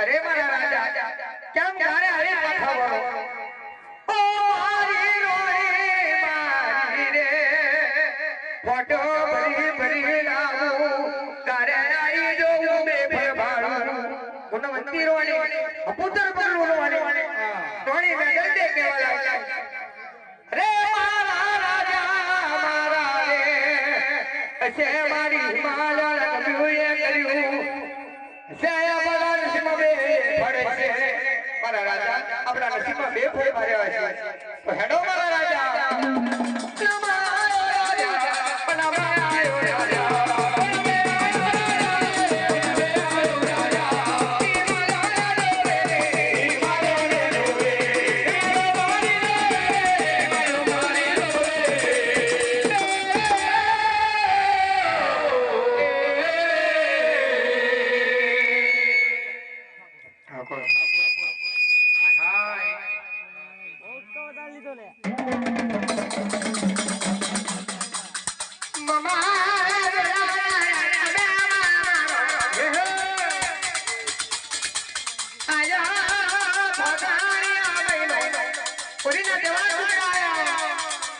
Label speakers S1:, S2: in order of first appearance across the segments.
S1: અરે મારા રાજા કેમ ગારે હરી પાછા વળો મારી મારી મારા મારા મારી આપણા નસીબમાં બે ફળ માર્યા છે તો હેડો મારા રાજા નમાયો રાજા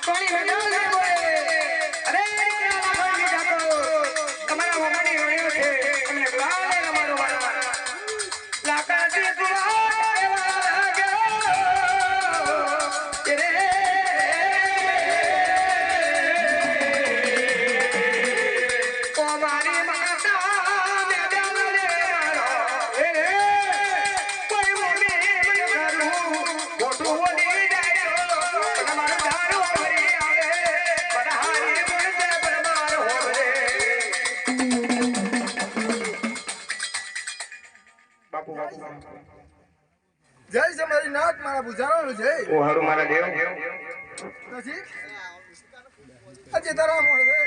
S1: મારી બાપુ બાપુ
S2: જય છે મારી નાથ મારા બુઝારાનો જય.
S1: ઓ હારું મારા દેવ.
S2: નથી અજે તારા મોર વે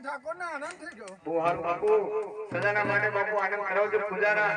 S2: ઠાકોર ના આનંદ થઈ ગયો.
S1: બહુ હારું બાપુ. સદાના માટે બાપુ આનંદ કરાવજો પૂજાના